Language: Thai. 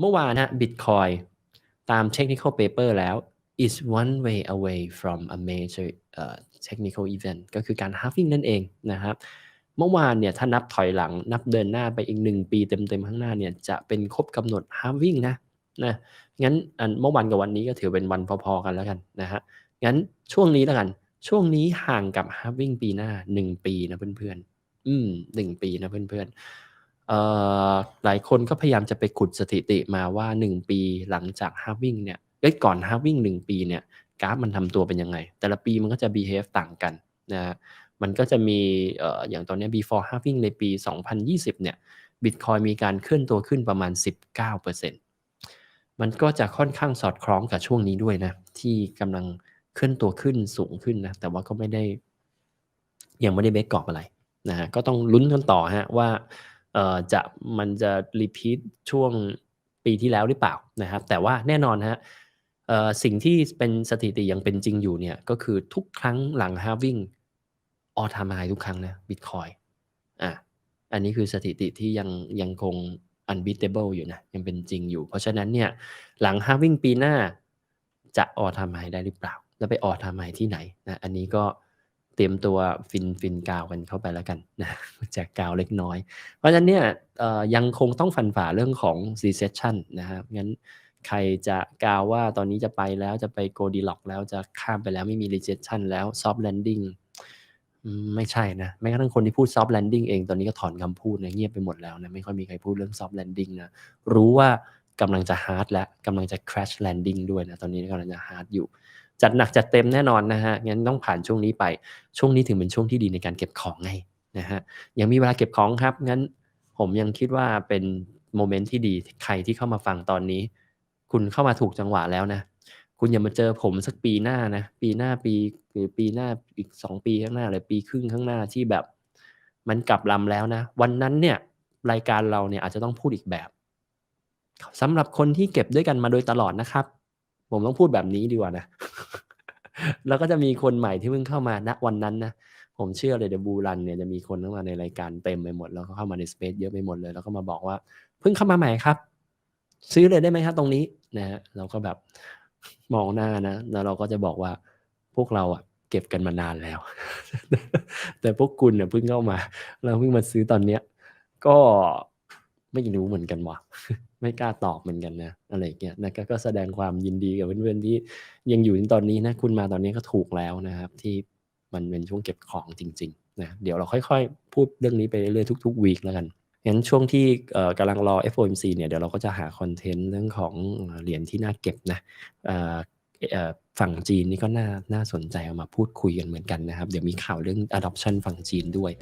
เมื่อวานฮะ Bitcoin ตาม technical paper แล้ว is one way away from a major uh, technical event ก็คือการ halving นั่นเองนะครับ เมื่อวานเนี่ยถ้านับถอยหลังนับเดินหน้าไปอีก 1 ปีเต็มๆข้างหน้าเนี่ยจะเป็นครบกำหนด halving นะนะงั้นอันเมื่อวันกับวันนี้ก็ถือเป็นวันพอๆกันแล้วกันนะฮะงั้นช่วงนี้แล้วกัน ช่วงนี้ห่างกับ halving ปีหน้า 1 ปีนะเพื่อนๆอืมหนึ่งปีนะเพื่อนๆเอ่อ หลายคนก็พยายามจะไปขุดสถิติมาว่า 1 ปีหลังจาก halving เนี่ยเอ้ยก่อน halving 1ปีเนี่ยกราฟมันทำตัวเป็นยังไง แต่ละปีมันก็จะ behave ต่างกันนะมันก็จะมีอย่างตอนนี้ before halving ในปี 2020 เนี่ย Bitcoin มีการเคลื่อนตัวขึ้นประมาณ 19%มันก็จะค่อนข้างสอดคล้องกับช่วงนี้ด้วยนะ ที่กำลังเคลื่อนตัวขึ้นสูงขึ้นนะ แต่ว่าก็ไม่ได้ ยังไม่ได้เบรกกรอบอะไรนะฮะ ก็ต้องลุ้นกันต่อฮะว่า จะมันจะรีพีทช่วงปีที่แล้วหรือเปล่านะครับ แต่ว่าแน่นอนฮะเอ่อสิ่งที่เป็นสถิติยังเป็นจริงอยู่เนี่ยก็คือทุกครั้งหลัง halving ออทามายทุกครั้งนะ Bitcoin อะอันนี้คือสถิติที่ยังยังคง unbeatable อยู่นะยังเป็นจริงอยู่ เพราะฉะนั้นเนี่ยหลัง halving ปีหน้าจะออทามายได้หรือเปล่า แล้วไปออทามายที่ไหนนะอันนี้ก็ เตรียมตัวฟินฟินกาวกันเข้าไปแล้วกันนะแจกกาวเล็กน้อย เพราะฉะนั้นเนี่ยยังคงต้องฟันฝ่าเรื่องของ recession นะครับงั้นใครจะกาวว่าตอนนี้จะไปแล้วจะไปโกดีล็อกแล้วจะข้ามไปแล้วไม่มี recession แล้ว soft landing ไม่ใช่นะแม้กระทั่งคนที่พูด soft landing เองตอนนี้ก็ถอนคำพูดนะเงียบไปหมดแล้วนะไม่ค่อยมีใครพูดเรื่อง soft landing นะรู้ว่ากำลังจะ hard และกำลังจะ crash landing ด้วยนะตอนนี้กำลังจะ hard อยู่ จัดหนักจัดเต็มแน่นอนนะฮะงั้นต้องผ่านช่วงนี้ไปช่วงนี้ถึงเป็นช่วงที่ดีในการเก็บของไงนะฮะยังมีเวลาเก็บของครับงั้นผมยังคิดว่าเป็นโมเมนต์ที่ดีใครที่เข้ามาฟังตอนนี้ คุณเข้ามาถูกจังหวะแล้วนะ คุณอย่ามาเจอผมสักปีหน้านะ ปีหน้าปีหรือปีหน้าอีกสองปีข้างหน้าหรือปีครึ่งข้างหน้าที่แบบ มันกลับลำแล้วนะ วันนั้นเนี่ยรายการเราเนี่ยอาจจะต้องพูดอีกแบบสำหรับคนที่เก็บด้วยกันมาโดยตลอดนะครับ ผมต้องพูดแบบนี้ดีกว่านะ แล้วก็จะมีคนใหม่ที่เพิ่งเข้ามาณวันนั้นนะผมเชื่อเลยเดบูรันเนี่ยจะมีคนเข้ามาในรายการเต็มไปหมด แล้วก็เข้ามาในสเปซเยอะไปหมดเลย แล้วก็มาบอกว่า เพิ่งเข้ามาใหม่ครับ ซื้อเลยได้ไหมครับตรงนี้นะฮะเราก็แบบมองหน้านะแล้วเราก็จะบอกว่าพวกเราอะเก็บกันมานานแล้ว แต่พวกคุณเนี่ยเพิ่งเข้ามา เราเพิ่งมาซื้อตอนเนี้ย ก็ ไม่รู้เหมือนกันวะไม่กล้าตอบเหมือนกันนะอะไรอย่างเงี้ยนะก็แสดงความยินดีกับเพื่อนๆที่ยังอยู่ถึงตอนนี้นะคุณมาตอนนี้ก็ถูกแล้วนะครับ ที่มันเป็นช่วงเก็บของจริงๆนะเดี๋ยวเราค่อยๆ พูดเรื่องนี้ไปเรื่อยๆทุกๆวีคแล้วกันงั้นช่วงที่กำลังรอ FOMC เนี่ยเดี๋ยวเราก็จะหาคอนเทนต์เรื่องของเหรียญที่น่าเก็บนะฝั่งจีนนี่ก็น่าน่าสนใจเอามาพูดคุยกันเหมือนกันนะครับ เดี๋ยวมีข่าวเรื่อง adoption ฝั่งจีนด้วย